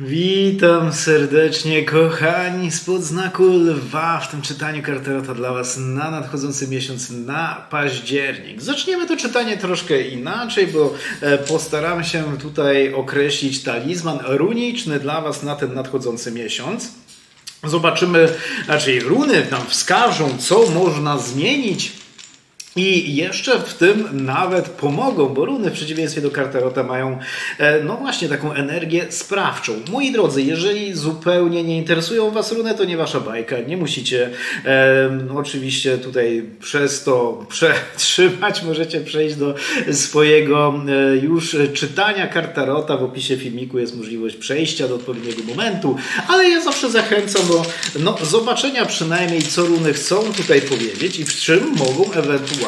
Witam serdecznie, kochani, spod znaku lwa w tym czytaniu Carterota dla Was na nadchodzący miesiąc, na październik. Zaczniemy to czytanie troszkę inaczej, bo e, postaram się tutaj określić talizman runiczny dla Was na ten nadchodzący miesiąc. Zobaczymy, raczej runy nam wskażą, co można zmienić i jeszcze w tym nawet pomogą, bo runy w przeciwieństwie do Carterota mają, e, no właśnie, taką energię sprawczą. Moi drodzy, jeżeli zupełnie nie interesują Was runy, to nie Wasza bajka. Nie musicie e, oczywiście tutaj przez to przetrzymać. Możecie przejść do swojego e, już czytania Carterota. W opisie filmiku jest możliwość przejścia do odpowiedniego momentu, ale ja zawsze zachęcam do no, zobaczenia przynajmniej, co runy chcą tutaj powiedzieć i w czym mogą ewentualnie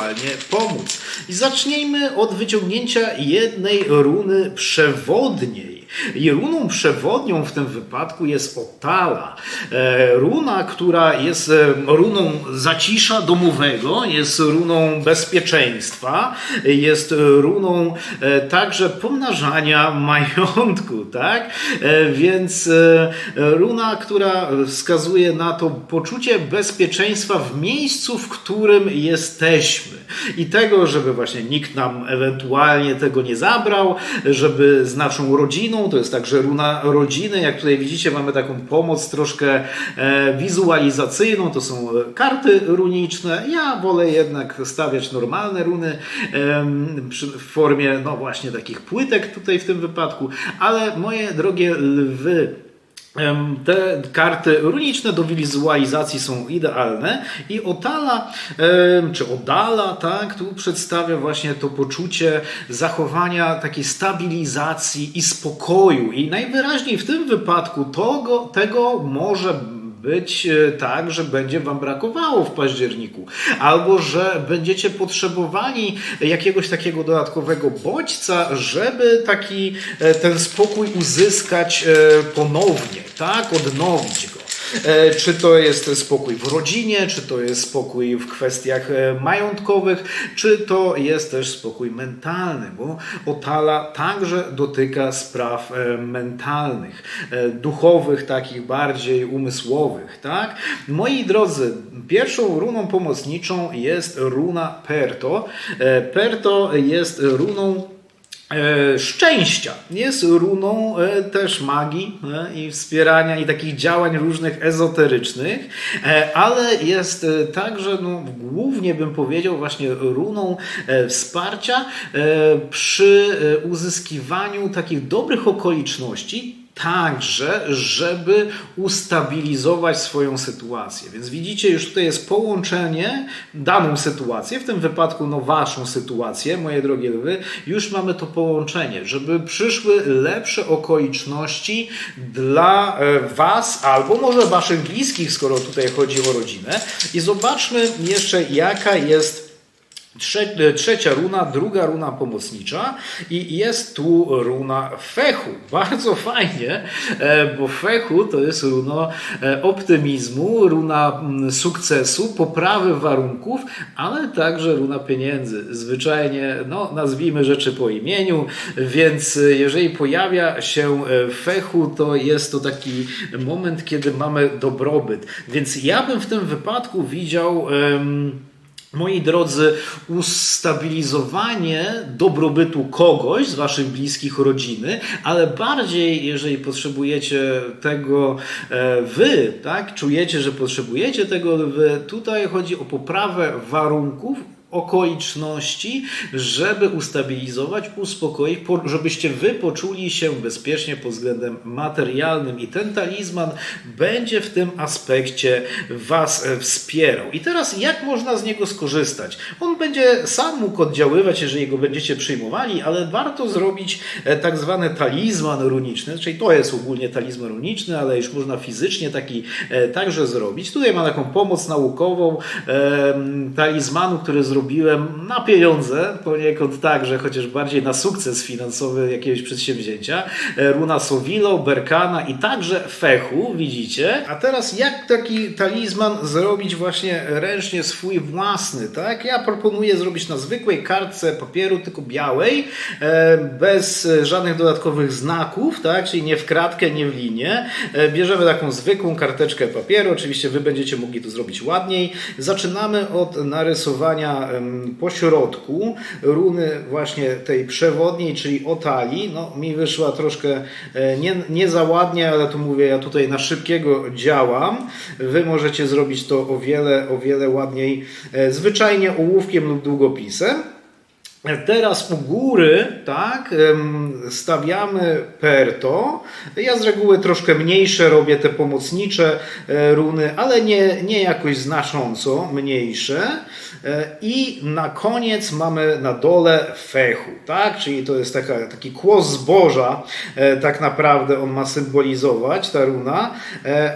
pomóc. I zacznijmy od wyciągnięcia jednej runy przewodniej. I runą przewodnią w tym wypadku jest Otala. E, runa, która jest e, runą zacisza domowego, jest runą bezpieczeństwa, jest runą e, także pomnażania majątku, tak? Więc runa, która wskazuje na to poczucie bezpieczeństwa w miejscu, w którym jesteśmy. I tego, żeby właśnie nikt nam ewentualnie tego nie zabrał, żeby z naszą rodziną, to jest także runa rodziny, jak tutaj widzicie, mamy taką pomoc troszkę e, wizualizacyjną, to są karty runiczne. Ja wolę jednak stawiać normalne runy w formie, no właśnie, takich płytek tutaj w tym wypadku, ale moje drogie lwy, Te karty runiczne do wizualizacji są idealne i Otala, czy Odala, tak, tu przedstawia właśnie to poczucie zachowania takiej stabilizacji i spokoju. I najwyraźniej w tym wypadku tego, tego może być e, tak, że będzie Wam brakowało w październiku, albo że będziecie potrzebowali jakiegoś takiego dodatkowego bodźca, żeby taki e, ten spokój uzyskać e, ponownie, tak, odnowić go. E, Czy to jest spokój w rodzinie, czy to jest spokój w kwestiach e, majątkowych, czy to jest też spokój mentalny, bo Otala także dotyka spraw e, mentalnych, duchowych, takich bardziej umysłowych. Tak? Moi drodzy, pierwszą runą pomocniczą jest runa Perto. Perto jest runą szczęścia. Jest runą e, też magii e, i wspierania i takich działań różnych ezoterycznych, e, ale jest e, także, no, głównie bym powiedział, właśnie runą e, wsparcia e, przy e, uzyskiwaniu takich dobrych okoliczności, także, żeby ustabilizować swoją sytuację. Więc widzicie, już tutaj jest połączenie, daną sytuację, w tym wypadku no waszą sytuację, moje drogie lwy, już mamy to połączenie, żeby przyszły lepsze okoliczności dla e, was, albo może waszych bliskich, skoro tutaj chodzi o rodzinę. I zobaczmy jeszcze, jaka jest Trzecia runa, druga runa pomocnicza i jest tu runa fechu. Bardzo fajnie, e, bo fechu to jest runa e, optymizmu, runa mm, sukcesu, poprawy warunków, ale także runa pieniędzy. Zwyczajnie, no nazwijmy rzeczy po imieniu, więc e, jeżeli pojawia się e, fechu, to jest to taki moment, kiedy mamy dobrobyt. Więc ja bym w tym wypadku widział... em, Moi drodzy, ustabilizowanie dobrobytu kogoś z Waszych bliskich rodziny, ale bardziej, jeżeli potrzebujecie tego e, Wy, tak, czujecie, że potrzebujecie tego Wy, tutaj chodzi o poprawę warunków okoliczności, żeby ustabilizować, uspokoić, po- żebyście wy poczuli się bezpiecznie pod względem materialnym i ten talizman będzie w tym aspekcie was e, wspierał. I teraz jak można z niego skorzystać? On będzie sam mógł oddziaływać, jeżeli go będziecie przyjmowali, ale warto zrobić e, tak zwany talizman runiczny, czyli to jest ogólnie talizman runiczny, ale już można fizycznie taki e, także zrobić. Tutaj mam taką pomoc naukową talizmanu, który zrobiłem zrobiłem na pieniądze, poniekąd tak, że chociaż bardziej na sukces finansowy jakiegoś przedsięwzięcia. E, Runa Sowilo, Berkana i także Fechu, widzicie. A teraz jak taki talizman zrobić właśnie ręcznie swój własny, tak? Ja proponuję zrobić na zwykłej kartce papieru, tylko białej, e, bez żadnych dodatkowych znaków, tak? Czyli nie w kratkę, nie w linię. E, Bierzemy taką zwykłą karteczkę papieru, oczywiście wy będziecie mogli to zrobić ładniej. Zaczynamy od narysowania em, po środku runy właśnie tej przewodniej, czyli otali. No, mi wyszła troszkę e, nie, nie za ładnie, ale tu mówię, ja tutaj na szybkiego działam. Wy możecie zrobić to o wiele, o wiele ładniej, e, zwyczajnie ołówkiem lub długopisem. Teraz u góry, tak, stawiamy perto. Ja z reguły troszkę mniejsze robię te pomocnicze e, runy, ale nie, nie jakoś znacząco mniejsze. E, I na koniec mamy na dole fechu, tak, czyli to jest taka, taki kłos zboża, e, tak naprawdę on ma symbolizować ta runa,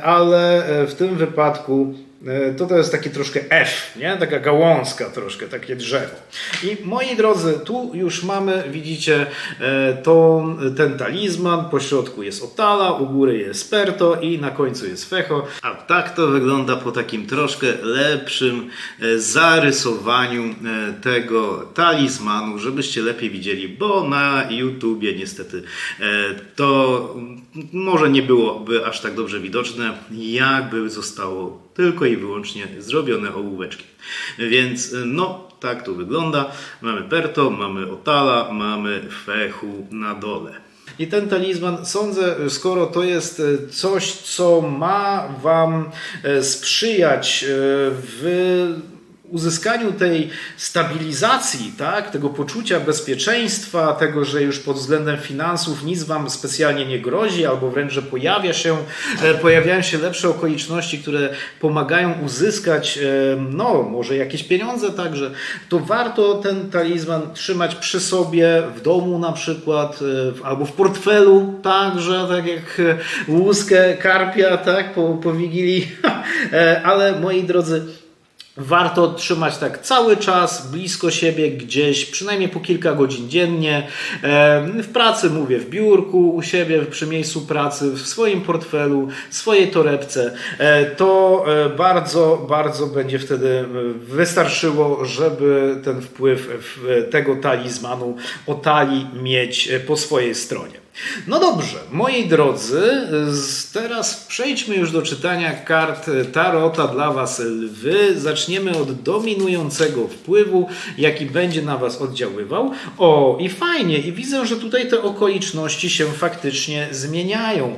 ale w tym wypadku to to jest taki troszkę F, nie? taka gałązka troszkę, takie drzewo. I moi drodzy, tu już mamy, widzicie, e, to, ten talizman, po środku jest Otala, u góry jest Perto i na końcu jest Fecho. A tak to wygląda po takim troszkę lepszym e, zarysowaniu e, tego talizmanu, żebyście lepiej widzieli, bo na YouTubie niestety e, to może nie byłoby aż tak dobrze widoczne, jakby zostało tylko i wyłącznie zrobione ołóweczkiem. Więc y, no, tak to wygląda. Mamy Perto, mamy Otala, mamy Fechu na dole. I ten talizman, sądzę, skoro to jest e, coś, co ma Wam sprzyjać w uzyskaniu tej stabilizacji, tak, tego poczucia bezpieczeństwa, tego, że już pod względem finansów nic wam specjalnie nie grozi, albo wręcz, że pojawia się, e, pojawiają się lepsze okoliczności, które pomagają uzyskać, e, no, może jakieś pieniądze także, to warto ten talizman trzymać przy sobie, w domu na przykład, e, albo w portfelu także, tak jak łuskę karpia, tak, po, po Wigilii, ale moi drodzy, Warto trzymać tak cały czas blisko siebie, gdzieś, przynajmniej po kilka godzin dziennie. W pracy mówię, w biurku, u siebie, przy miejscu pracy, w swoim portfelu, swojej torebce. E, To e, bardzo, bardzo będzie wtedy e, wystarczyło, żeby ten wpływ tego talizmanu o talii mieć po swojej stronie. No dobrze, moi drodzy, teraz przejdźmy już do czytania kart Tarota dla Was lwy. Zaczniemy od dominującego wpływu, jaki będzie na Was oddziaływał. O, i fajnie, i widzę, że tutaj te okoliczności się faktycznie zmieniają.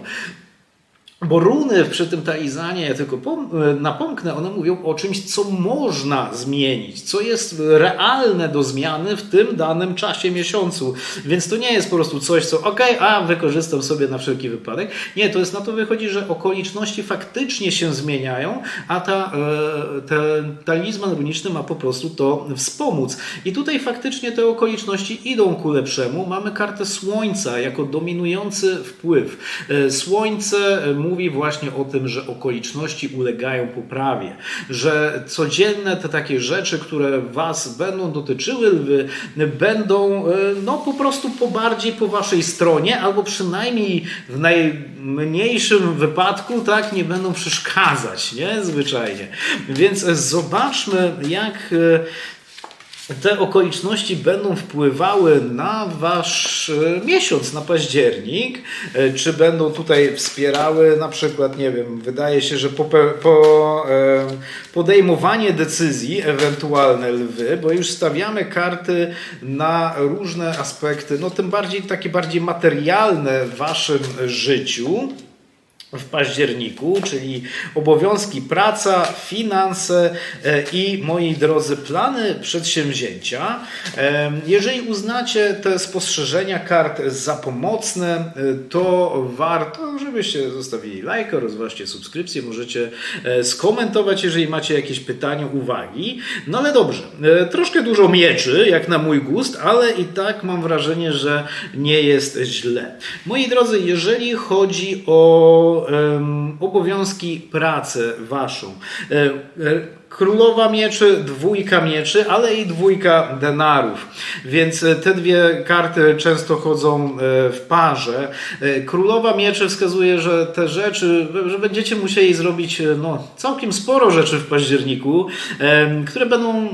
Bo runy przy tym talizanie, ja tylko e, napomknę, one mówią o czymś, co można zmienić, co jest realne do zmiany w tym danym czasie, miesiącu. Więc to nie jest po prostu coś, co ok, a wykorzystam sobie na wszelki wypadek. Nie, to jest na to wychodzi, że okoliczności faktycznie się zmieniają, a ta, e, ten talizman runiczny ma po prostu to wspomóc. I tutaj faktycznie te okoliczności idą ku lepszemu. Mamy kartę Słońca jako dominujący wpływ. E, Słońce mówi właśnie o tym, że okoliczności ulegają poprawie, że codzienne te takie rzeczy, które Was będą dotyczyły, będą e, no po prostu po bardziej po Waszej stronie, albo przynajmniej w najmniejszym wypadku tak nie będą przeszkadzać, nie? Zwyczajnie. Więc e, zobaczmy, jak e, te okoliczności będą wpływały na wasz e, miesiąc, na październik, E, czy będą tutaj wspierały na przykład, nie wiem, wydaje się, że pope- po, e, podejmowanie decyzji, ewentualne lwy, bo już stawiamy karty na różne aspekty, no tym bardziej takie bardziej materialne w waszym życiu w październiku, czyli obowiązki praca, finanse e, i moi drodzy plany przedsięwzięcia. Jeżeli uznacie te spostrzeżenia kart za pomocne, e, to warto, żebyście zostawili lajka, rozważcie subskrypcję, możecie e, skomentować, jeżeli macie jakieś pytania, uwagi. No ale dobrze, troszkę dużo mieczy, jak na mój gust, ale i tak mam wrażenie, że nie jest źle. Moi drodzy, jeżeli chodzi o em, obowiązki pracy waszą. Królowa mieczy, dwójka mieczy, ale i dwójka denarów. Więc e, te dwie karty często chodzą e, w parze. E, Królowa mieczy wskazuje, że te rzeczy, że będziecie musieli zrobić no, całkiem sporo rzeczy w październiku, które będą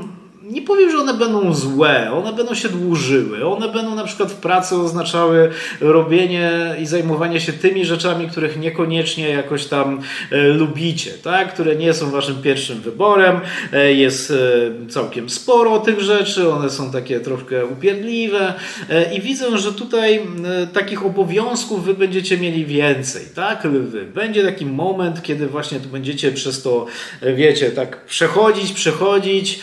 nie powiem, że one będą złe, one będą się dłużyły. One będą na przykład w pracy oznaczały robienie i zajmowanie się tymi rzeczami, których niekoniecznie jakoś tam e, lubicie, tak? które nie są waszym pierwszym wyborem. E, jest e, całkiem sporo tych rzeczy, one są takie troszkę upierdliwe i widzę, że tutaj takich obowiązków wy będziecie mieli więcej, tak? Lwy. Będzie taki moment, kiedy właśnie tu będziecie przez to, wiecie, tak przechodzić, przechodzić,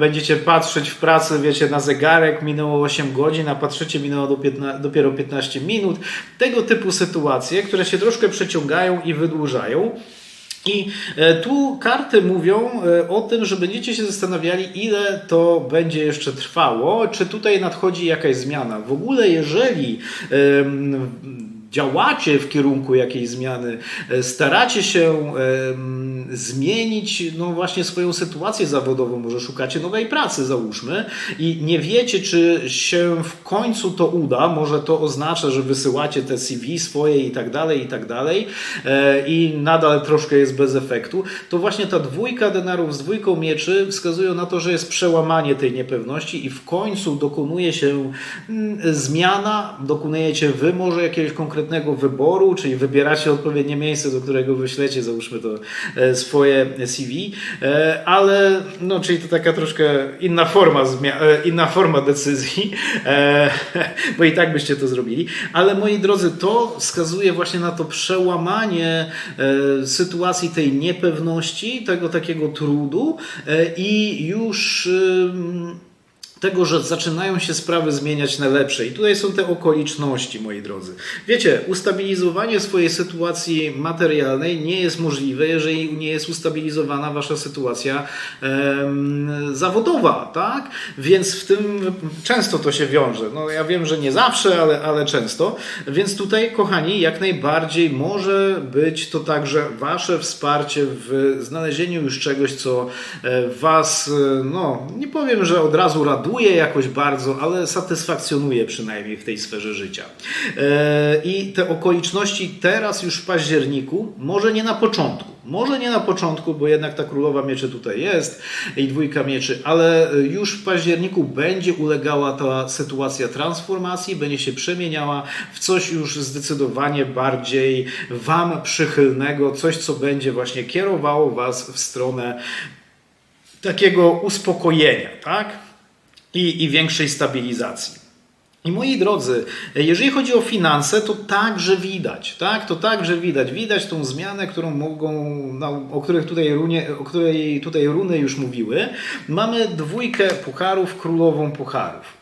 będziecie patrzeć w pracy, wiecie, na zegarek, minęło 8 godzin, a patrzycie, minęło do 15, dopiero 15 minut. Tego typu sytuacje, które się troszkę przeciągają i wydłużają. I e, tu karty mówią e, o tym, że będziecie się zastanawiali, ile to będzie jeszcze trwało, czy tutaj nadchodzi jakaś zmiana. W ogóle, jeżeli em, działacie w kierunku jakiejś zmiany, e, staracie się zmienić no właśnie swoją sytuację zawodową, może szukacie nowej pracy, załóżmy, i nie wiecie, czy się w końcu to uda, może to oznacza, że wysyłacie te CV swoje i tak dalej, i tak dalej, e, i nadal troszkę jest bez efektu, to właśnie ta dwójka denarów z dwójką mieczy wskazują na to, że jest przełamanie tej niepewności i w końcu dokonuje się mm, zmiana, dokonujecie wy może jakiegoś konkretnego wyboru, czyli wybieracie odpowiednie miejsce, do którego wyślecie, załóżmy to e, swoje CV, e, ale no, czyli to taka troszkę inna forma, e, inna forma decyzji, bo i tak byście to zrobili, ale moi drodzy, to wskazuje właśnie na to przełamanie sytuacji tej niepewności, tego takiego trudu i już tego, że zaczynają się sprawy zmieniać na lepsze. I tutaj są te okoliczności, moi drodzy. Wiecie, ustabilizowanie swojej sytuacji materialnej nie jest możliwe, jeżeli nie jest ustabilizowana wasza sytuacja em, zawodowa, tak? Więc w tym często to się wiąże. No ja wiem, że nie zawsze, ale, ale często. Więc tutaj, kochani, jak najbardziej może być to także wasze wsparcie w znalezieniu już czegoś, co e, was, e, no nie powiem, że od razu raduje jakoś bardzo, ale satysfakcjonuje przynajmniej w tej sferze życia. E, I te okoliczności teraz już w październiku, może nie na początku, może nie na początku, bo jednak ta królowa mieczy tutaj jest i dwójka mieczy, ale już w październiku będzie ulegała ta sytuacja transformacji, będzie się przemieniała w coś już zdecydowanie bardziej Wam przychylnego, coś, co będzie właśnie kierowało Was w stronę takiego uspokojenia, tak? I, i większej stabilizacji. I moi drodzy, jeżeli chodzi o finanse, to także widać, tak? To także widać. Widać tą zmianę, którą mogą, no, o, których tutaj runie, o której tutaj runy już mówiły. Mamy dwójkę pucharów, królową pucharów.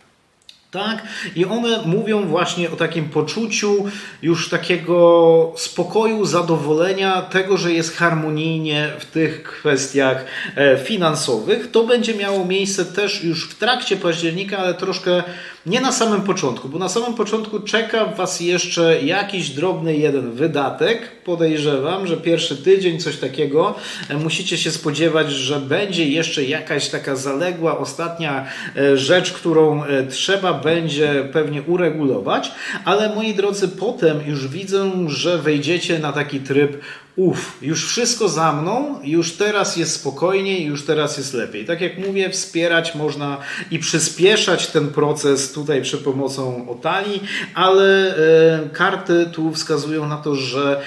Tak? I one mówią właśnie o takim poczuciu już takiego spokoju, zadowolenia, tego, że jest harmonijnie w tych kwestiach e, finansowych. To będzie miało miejsce też już w trakcie października, ale troszkę nie na samym początku, bo na samym początku czeka Was jeszcze jakiś drobny jeden wydatek. Podejrzewam, że pierwszy tydzień, coś takiego, e, musicie się spodziewać, że będzie jeszcze jakaś taka zaległa, ostatnia e, rzecz, którą trzeba będzie pewnie uregulować, ale moi drodzy, potem już widzę, że wejdziecie na taki tryb Uf, już wszystko za mną, już teraz jest spokojniej, już teraz jest lepiej. Tak jak mówię, wspierać można i przyspieszać ten proces tutaj przy pomocą Otali, ale e, karty tu wskazują na to, że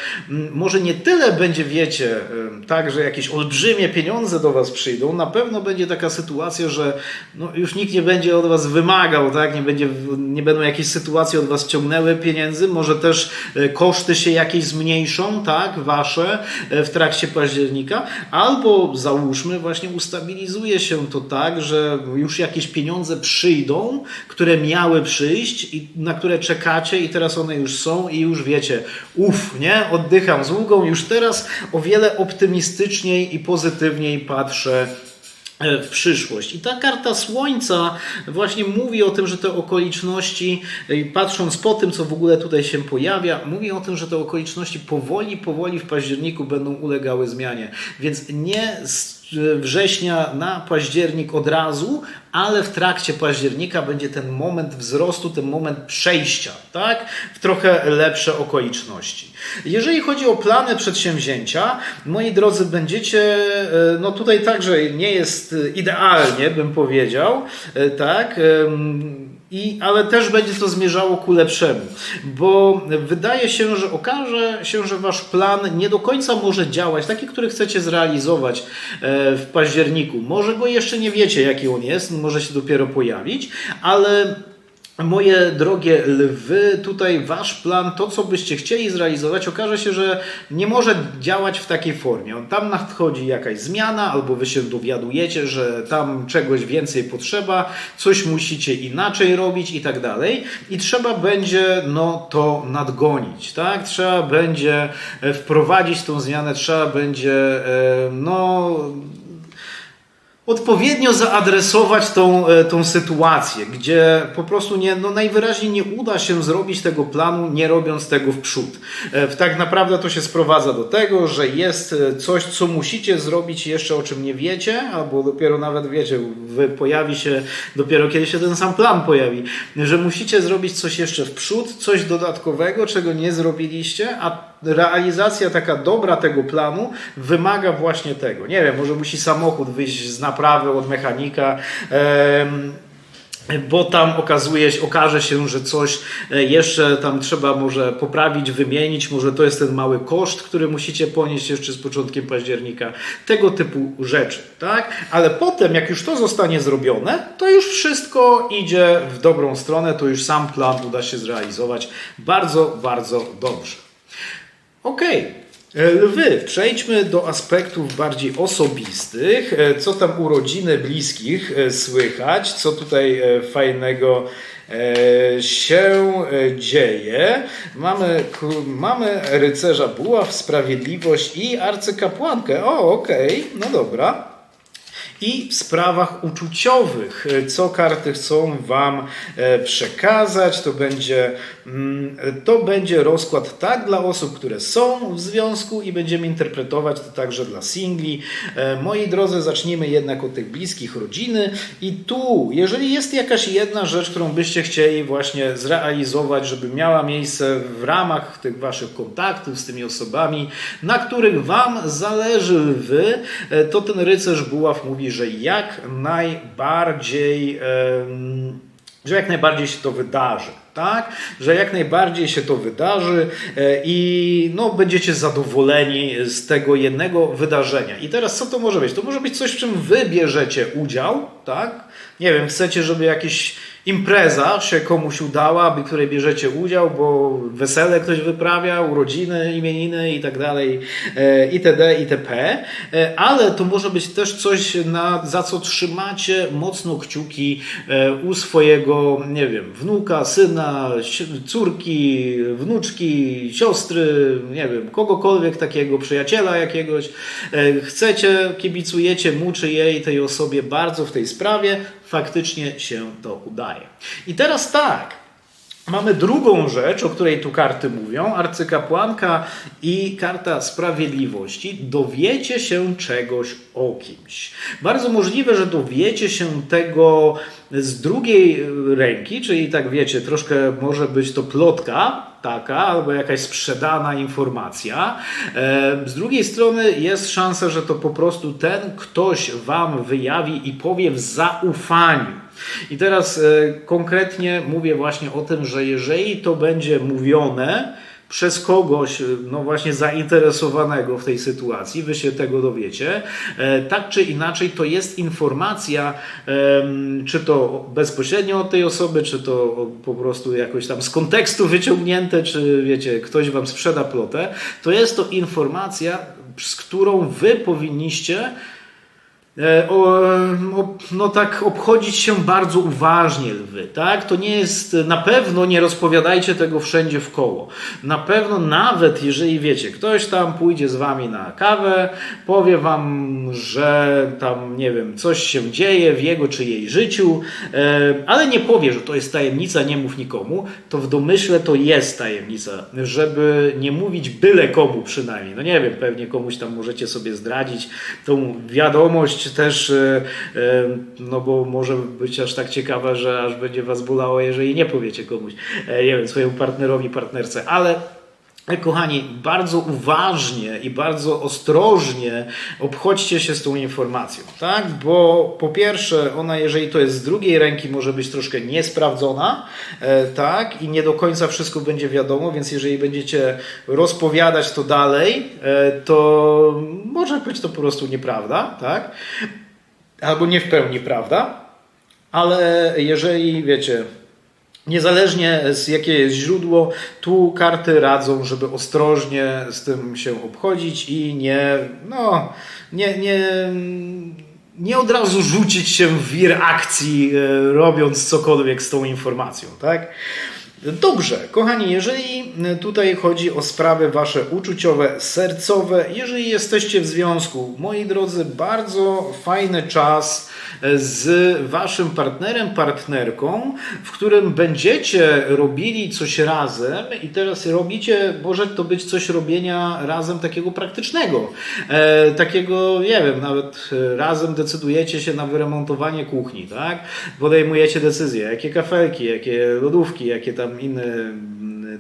może nie tyle będzie, wiecie, e, tak, że jakieś olbrzymie pieniądze do Was przyjdą, na pewno będzie taka sytuacja, że no, już nikt nie będzie od Was wymagał, tak, nie, będzie, nie będą jakieś sytuacje od Was ciągnęły pieniędzy, może też e, koszty się jakieś zmniejszą, tak, Wasze w trakcie października, albo załóżmy właśnie ustabilizuje się to tak, że już jakieś pieniądze przyjdą, które miały przyjść i na które czekacie i teraz one już są i już wiecie, uff, nie, oddycham z ulgą, już teraz o wiele optymistyczniej i pozytywniej patrzę e, w przyszłość. I ta karta Słońca właśnie mówi o tym, że te okoliczności, e, patrząc po tym, co w ogóle tutaj się pojawia, mówi o tym, że te okoliczności powoli, powoli w październiku będą ulegały zmianie. Więc nie września na październik od razu, ale w trakcie października będzie ten moment wzrostu, ten moment przejścia, tak? W trochę lepsze okoliczności. Jeżeli chodzi o plany przedsięwzięcia, moi drodzy, będziecie, e, no tutaj także nie jest idealnie, bym powiedział, e, tak? I, ale też będzie to zmierzało ku lepszemu, bo wydaje się, że okaże się, że wasz plan nie do końca może działać, taki, który chcecie zrealizować e, w październiku. Może go jeszcze nie wiecie, jaki on jest, może się dopiero pojawić, ale Moje drogie lwy, tutaj wasz plan, to co byście chcieli zrealizować, okaże się, że nie może działać w takiej formie. Tam nadchodzi jakaś zmiana, albo wy się dowiadujecie, że tam czegoś więcej potrzeba, coś musicie inaczej robić i tak dalej. I trzeba będzie no, to nadgonić, tak? Trzeba będzie e, wprowadzić tą zmianę, trzeba będzie e, no odpowiednio zaadresować tą, e, tą sytuację, gdzie po prostu nie, no najwyraźniej nie uda się zrobić tego planu, nie robiąc tego w przód. E, tak naprawdę to się sprowadza do tego, że jest e, coś, co musicie zrobić jeszcze, o czym nie wiecie, albo dopiero nawet wiecie, pojawi się dopiero kiedy się ten sam plan pojawi, że musicie zrobić coś jeszcze w przód, coś dodatkowego, czego nie zrobiliście, a realizacja taka dobra tego planu wymaga właśnie tego. Nie wiem, może musi samochód wyjść z naprawy od mechanika. bo tam okazuje się, okaże się, że coś e, jeszcze tam trzeba może poprawić, wymienić, może to jest ten mały koszt, który musicie ponieść jeszcze z początkiem października, tego typu rzeczy, tak? Ale potem, jak już to zostanie zrobione, to już wszystko idzie w dobrą stronę, to już sam plan uda się zrealizować bardzo, bardzo dobrze. Okej. Okay. Lwy, przejdźmy do aspektów bardziej osobistych. E, co tam urodziny bliskich e, słychać? Co tutaj e, fajnego się dzieje? Mamy, mamy rycerza buław, sprawiedliwość i arcykapłankę. O, okej, okay. no dobra i w sprawach uczuciowych, co karty chcą Wam e, przekazać. To będzie, mm, to będzie rozkład tak dla osób, które są w związku i będziemy interpretować to także dla singli. E, moi drodzy, zacznijmy jednak od tych bliskich rodziny i tu, jeżeli jest jakaś jedna rzecz, którą byście chcieli właśnie zrealizować, żeby miała miejsce w ramach tych Waszych kontaktów z tymi osobami, na których Wam zależy lwy, e, to ten rycerz buław mówi, że jak najbardziej, że jak najbardziej się to wydarzy. Tak, że jak najbardziej się to wydarzy e, i no, będziecie zadowoleni z tego jednego wydarzenia. I teraz co to może być? To może być coś, w czym wy bierzecie udział, tak? Nie wiem, chcecie, żeby jakiś impreza się komuś udała, w której bierzecie udział, bo wesele ktoś wyprawia, urodziny, imieniny i tak dalej, e, itd., itp. E, ale to może być też coś, na, za co trzymacie mocno kciuki e, u swojego, nie wiem, wnuka, syna, córki, wnuczki, siostry, nie wiem, kogokolwiek takiego, przyjaciela jakiegoś. Chcecie, kibicujecie mu czy jej, tej osobie bardzo w tej sprawie, faktycznie się to udaje. I teraz tak. Mamy drugą rzecz, o której tu karty mówią, arcykapłanka i karta sprawiedliwości. Dowiecie się czegoś o kimś. Bardzo możliwe, że dowiecie się tego z drugiej ręki, czyli tak wiecie, troszkę może być to plotka, taka, albo jakaś sprzedana informacja. E, z drugiej strony jest szansa, że to po prostu ten ktoś wam wyjawi i powie w zaufaniu. I teraz e, konkretnie mówię właśnie o tym, że jeżeli to będzie mówione, przez kogoś, no właśnie zainteresowanego w tej sytuacji, wy się tego dowiecie. E, tak czy inaczej, to jest informacja, czy to bezpośrednio od tej osoby, czy to po prostu jakoś tam z kontekstu wyciągnięte, czy wiecie, ktoś wam sprzeda plotę. To jest to informacja, z którą wy powinniście o, o, no tak obchodzić się bardzo uważnie lwy, tak? To nie jest, na pewno nie rozpowiadajcie tego wszędzie w koło. Na pewno nawet jeżeli wiecie, ktoś tam pójdzie z wami na kawę, powie wam, że tam, nie wiem, coś się dzieje w jego czy jej życiu, e, ale nie powie, że to jest tajemnica, nie mów nikomu, to w domyśle to jest tajemnica, żeby nie mówić byle komu przynajmniej. No nie wiem, pewnie komuś tam możecie sobie zdradzić tą wiadomość, też, e, e, no bo może być aż tak ciekawa, że aż będzie was bolało, jeżeli nie powiecie komuś, e, nie wiem, swojemu partnerowi, partnerce, ale Kochani, bardzo uważnie i bardzo ostrożnie obchodźcie się z tą informacją, tak? Bo po pierwsze, ona, jeżeli to jest z drugiej ręki, może być troszkę niesprawdzona, e, tak? I nie do końca wszystko będzie wiadomo, więc jeżeli będziecie rozpowiadać to dalej, e, to może być to po prostu nieprawda, tak? Albo nie w pełni prawda, ale jeżeli wiecie, Niezależnie z jakie jest źródło, tu karty radzą, żeby ostrożnie z tym się obchodzić i nie, no, nie, nie, nie od razu rzucić się w wir akcji, e, robiąc cokolwiek z tą informacją, tak? Dobrze, kochani, jeżeli tutaj chodzi o sprawy wasze uczuciowe, sercowe, jeżeli jesteście w związku, moi drodzy, bardzo fajny czas z waszym partnerem, partnerką, w którym będziecie robili coś razem i teraz robicie, może to być coś robienia razem takiego praktycznego, e, takiego, nie wiem, nawet razem decydujecie się na wyremontowanie kuchni, tak? Podejmujecie decyzje, jakie kafelki, jakie lodówki, jakie tam inne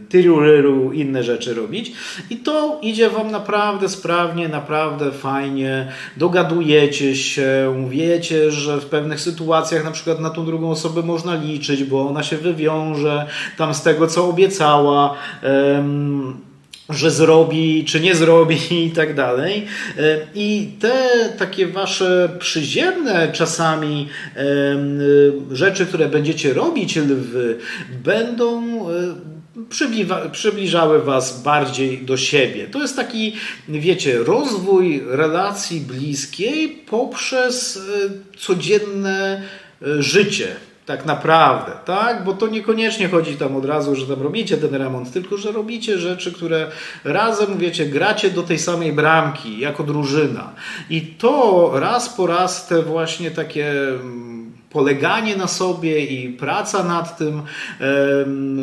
tyruryru, inne rzeczy robić. I to idzie Wam naprawdę sprawnie, naprawdę fajnie, dogadujecie się, wiecie, że w pewnych sytuacjach na przykład na tą drugą osobę można liczyć, bo ona się wywiąże tam z tego, co obiecała. Um, że zrobi, czy nie zrobi i tak dalej. I te takie wasze przyziemne czasami rzeczy, które będziecie robić, lwy, będą przybliżały Was bardziej do siebie. To jest taki, wiecie, rozwój relacji bliskiej poprzez e, codzienne e, życie. Tak naprawdę, tak? Bo to niekoniecznie chodzi tam od razu, że tam robicie ten remont, tylko że robicie rzeczy, które razem, wiecie, gracie do tej samej bramki jako drużyna. I to raz po raz te właśnie takie mm, poleganie na sobie i praca nad tym,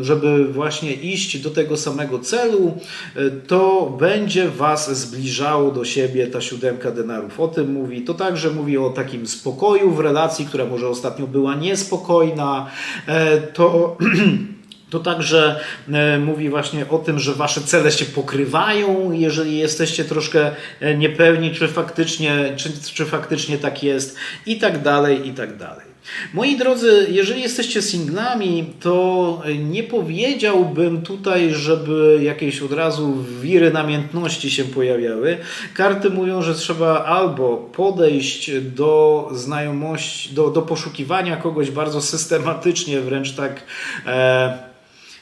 żeby właśnie iść do tego samego celu, e, to będzie Was zbliżało do siebie ta siódemka denarów. O tym mówi. To także mówi o takim spokoju w relacji, która może ostatnio była niespokojna. E, to To także e, mówi właśnie o tym, że wasze cele się pokrywają, jeżeli jesteście troszkę niepewni, czy faktycznie, czy, czy faktycznie tak jest, i tak dalej, i tak dalej. Moi drodzy, jeżeli jesteście singlami, to nie powiedziałbym tutaj, żeby jakieś od razu wiry namiętności się pojawiały. Karty mówią, że trzeba albo podejść do znajomości, do, do poszukiwania kogoś bardzo systematycznie, wręcz tak. E,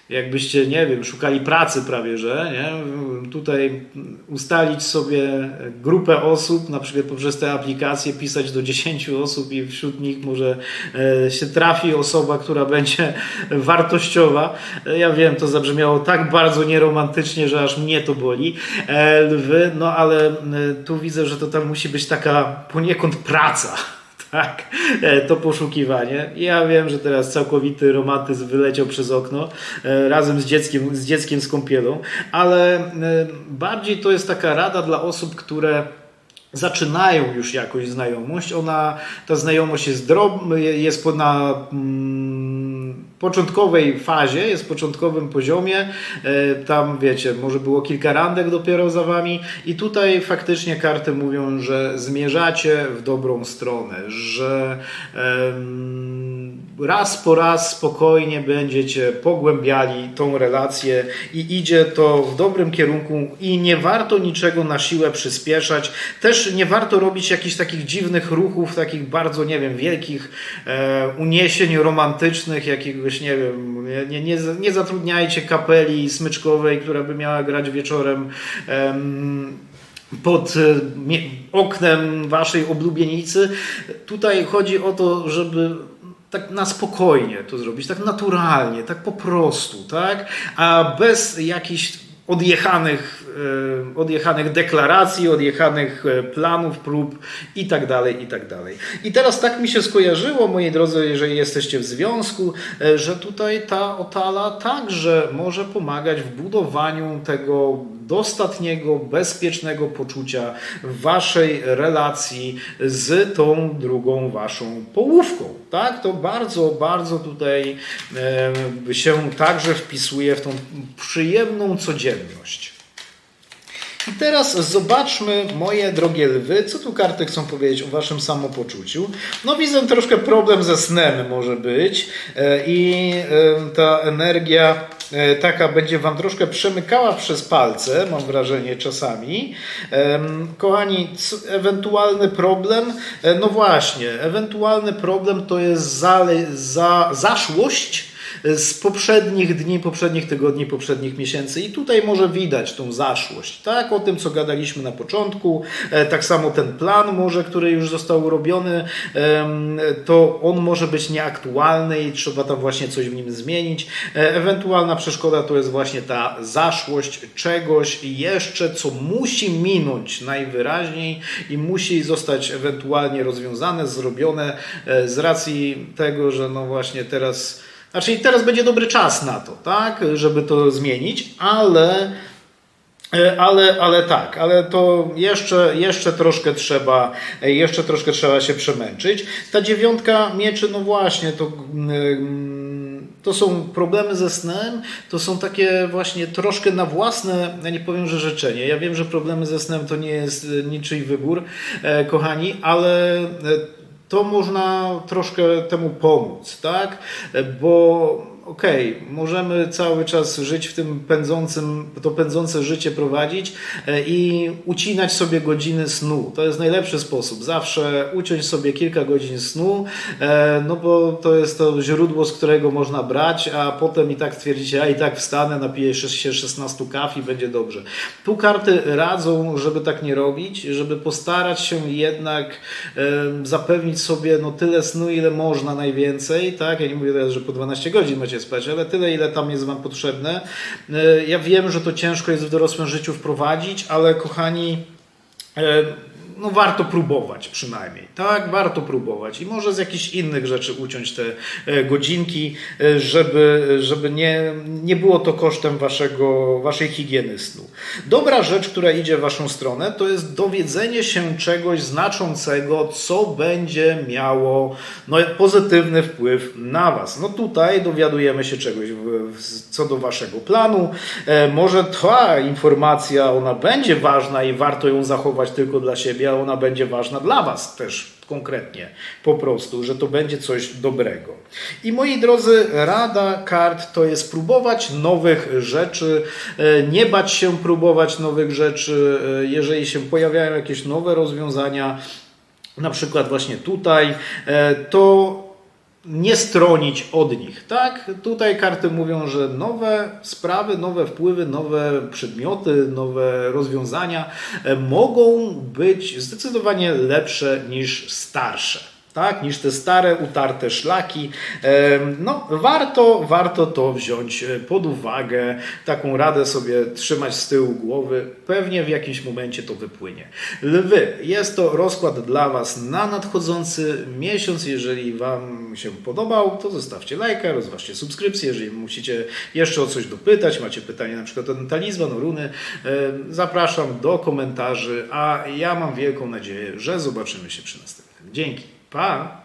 jakbyście, nie wiem, szukali pracy prawie, że nie? tutaj ustalić sobie grupę osób, na przykład poprzez te aplikacje pisać do 10 osób i wśród nich może e, się trafi osoba, która będzie wartościowa. Ja wiem, to zabrzmiało tak bardzo nieromantycznie, że aż mnie to boli. E, lwy, no ale e, tu widzę, że to tam musi być taka poniekąd praca tak, e, to poszukiwanie. Ja wiem, że teraz całkowity romantyzm wyleciał przez okno e, razem z dzieckiem, z dzieckiem z kąpielą, ale e, bardziej to jest taka rada dla osób, które zaczynają już jakąś znajomość. Ona, ta znajomość jest drobna, jest na mm, początkowej fazie, jest w początkowym poziomie. E, tam wiecie, może było kilka randek dopiero za wami i tutaj faktycznie karty mówią, że zmierzacie w dobrą stronę, że raz po raz spokojnie będziecie pogłębiali tą relację i idzie to w dobrym kierunku i nie warto niczego na siłę przyspieszać. Też nie warto robić jakichś takich dziwnych ruchów, takich bardzo, nie wiem, wielkich e, uniesień romantycznych, jakiegoś, nie wiem, nie, nie, nie zatrudniajcie kapeli smyczkowej, która by miała grać wieczorem. pod e, mie- oknem waszej oblubienicy. Tutaj chodzi o to, żeby tak na spokojnie to zrobić, tak naturalnie, tak po prostu, tak? A bez jakichś odjechanych, e, odjechanych deklaracji, odjechanych e, planów, prób i tak dalej, i tak dalej. I teraz tak mi się skojarzyło, moi drodzy, jeżeli jesteście w związku, e, że tutaj ta otala także może pomagać w budowaniu tego dostatniego, bezpiecznego poczucia waszej relacji z tą drugą waszą połówką. Tak? To bardzo, bardzo tutaj się także wpisuje w tą przyjemną codzienność. I teraz zobaczmy, moje drogie lwy, co tu karty chcą powiedzieć o waszym samopoczuciu. No widzę troszkę problem ze snem może być e, i ta energia taka będzie wam troszkę przemykała przez palce, mam wrażenie czasami. Kochani, ewentualny problem, e, no właśnie, ewentualny problem to jest zale, za, zaszłość z poprzednich dni, poprzednich tygodni, poprzednich miesięcy. I tutaj może widać tą zaszłość, tak? O tym, co gadaliśmy na początku. E, Tak samo ten plan może, który już został robiony, to on może być nieaktualny i trzeba tam właśnie coś w nim zmienić. E, Ewentualna przeszkoda to jest właśnie ta zaszłość czegoś jeszcze, co musi minąć najwyraźniej i musi zostać ewentualnie rozwiązane, zrobione e, z racji tego, że no właśnie teraz znaczy teraz będzie dobry czas na to, tak, żeby to zmienić, ale, e, ale, ale tak, ale to jeszcze, jeszcze troszkę trzeba, e, jeszcze troszkę trzeba się przemęczyć. Ta dziewiątka mieczy, no właśnie, to mm, to są problemy ze snem, to są takie właśnie troszkę na własne, ja nie powiem, że życzenie. Ja wiem, że problemy ze snem to nie jest e, niczyj wybór, e, kochani, ale e, to można troszkę temu pomóc, tak? Bo okej, możemy cały czas żyć w tym pędzącym, to pędzące życie prowadzić e, i ucinać sobie godziny snu. To jest najlepszy sposób. Zawsze uciąć sobie kilka godzin snu, e, no bo to jest to źródło, z którego można brać, a potem i tak stwierdzić, ja i tak wstanę, napiję się 16 kaw i będzie dobrze. Tu karty radzą, żeby tak nie robić, żeby postarać się jednak e, zapewnić sobie no tyle snu, ile można najwięcej, tak? Ja nie mówię teraz, że po 12 godzin macie spać, ale tyle, ile tam jest Wam potrzebne. E, Ja wiem, że to ciężko jest w dorosłym życiu wprowadzić, ale kochani, e, no warto próbować przynajmniej, tak? Warto próbować i może z jakichś innych rzeczy uciąć te e, godzinki, e, żeby, żeby nie, nie było to kosztem waszego, waszej higieny snu. Dobra rzecz, która idzie w waszą stronę, to jest dowiedzenie się czegoś znaczącego, co będzie miało no, pozytywny wpływ na was. No tutaj dowiadujemy się czegoś w, w, co do waszego planu. E, może ta informacja, ona będzie ważna i warto ją zachować tylko dla siebie, a ona będzie ważna dla was też konkretnie, po prostu, że to będzie coś dobrego. I moi drodzy, rada kart to jest próbować nowych rzeczy, e, nie bać się próbować nowych rzeczy, e, jeżeli się pojawiają jakieś nowe rozwiązania, na przykład właśnie tutaj, e, to nie stronić od nich, tak? Tutaj karty mówią, że nowe sprawy, nowe wpływy, nowe przedmioty, nowe rozwiązania e, mogą być zdecydowanie lepsze niż starsze. Tak, niż te stare, utarte szlaki. No, warto, warto to wziąć e, pod uwagę. Taką radę sobie trzymać z tyłu głowy. Pewnie w jakimś momencie to wypłynie. Lwy, jest to rozkład dla Was na nadchodzący miesiąc. Jeżeli Wam się podobał, to zostawcie lajka, rozważcie subskrypcję. Jeżeli musicie jeszcze o coś dopytać, macie pytanie na przykład o talizman, o runy, zapraszam do komentarzy, a ja mam wielką nadzieję, że zobaczymy się przy następnym. Dzięki. Pa!